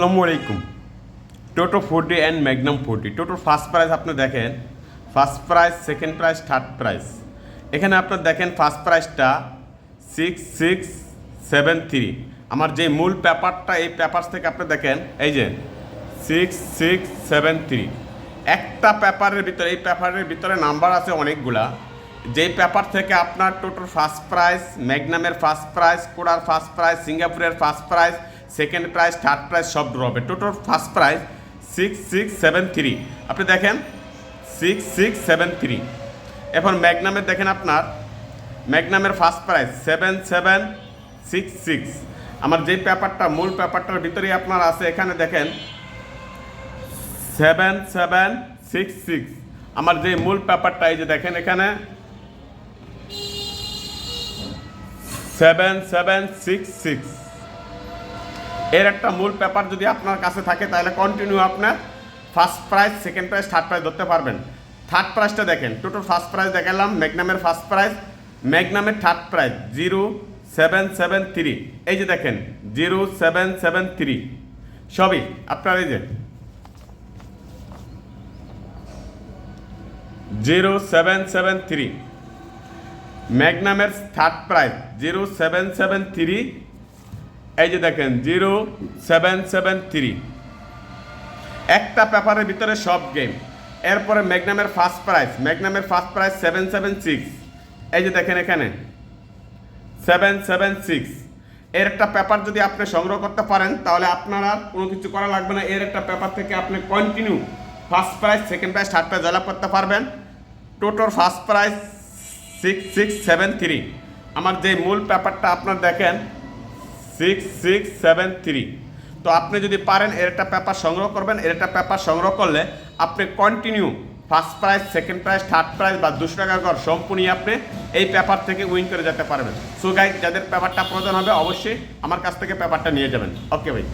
আসসালামু আলাইকুম। Toto forty and Magnum forty টোটোর ফার্স্ট প্রাইস আপনি দেখেন। First price second price third price এখানে আপনার দেখেন ফার্স্ট প্রাইসটা সিক্স সিক্স সেভেন থ্রি আমার যে মূল পেপারটা, এই পেপার থেকে আপনি দেখেন, এই যে সিক্স সিক্স সেভেন থ্রি একটা পেপারের ভিতরে, এই পেপারের ভিতরে নাম্বার আছে অনেকগুলা। যেই পেপার থেকে আপনার টোটাল ফার্স্ট প্রাইস ম্যাগনামের ফার্স্ট প্রাইস কোড়ার ফার্স্ট প্রাইস সিঙ্গাপুরের first price second prize third prize সব ড্র হবে। Total first prize six six seven three আপনি দেখেন সিক্স সিক্স সেভেন থ্রি এখন ম্যাগনামের দেখেন আপনার। ম্যাগনামের first prize seven seven six six আমার যে পেপারটা, মূল পেপারটার ভিতরেই আপনার আছে, এখানে দেখেন সেভেন সেভেন সিক্স সিক্স আমার যে মূল পেপারটা, এই যে দেখেন এখানে সেভেন সেভেন সিক্স সিক্স এর একটা মূল পেপার যদি আপনার কাছে থাকে, তাহলে কন্টিনিউ আপনার first prize second prize third prize ধরতে পারবেন। থার্ড প্রাইজটা দেখেন টোটাল ফার্স্ট প্রাইজ দেখালাম ম্যাগনামের first prize ম্যাগনামের third prize zero seven seven three এই যে দেখেন জিরো সেভেন সেভেন থ্রি সবই, আপনার এই যে zero seven seven three ম্যাগনামের third prize zero seven seven three এই যে দেখেন, জিরো, সেভেন সেভেন, থ্রি। একটা পেপারের ভিতরে সব গেম। এরপরে ম্যাগনামের first price ম্যাগনামের first price seven seven, six. এই যে দেখেন এখানে। Seven seven, six. এর একটা পেপার যদি আপনি সংগ্রহ করতে পারেন, তাহলে আপনার আর কোনো কিছু করা লাগবে না। এর একটা পেপার থেকে আপনি continue first price second price third price জয়লাভ করতে পারবেন। Total first price six six seven three আমার যে মূল পেপারটা আপনার দেখেন সিক্স সিক্স সেভেন থ্রি তো আপনি যদি পারেন, এর একটা পেপার সংগ্রহ করবেন। এর একটা পেপার সংগ্রহ করলে আপনি continue first prize second prize third prize বা দুশো টাকার ঘর সম্পূর্ণ আপনি এই পেপার থেকে উইন করে যেতে পারবেন। সো গাইড যাদের পেপারটা প্রয়োজন হবে, অবশ্যই আমার কাছ থেকে পেপারটা নিয়ে যাবেন। ওকে ভাই।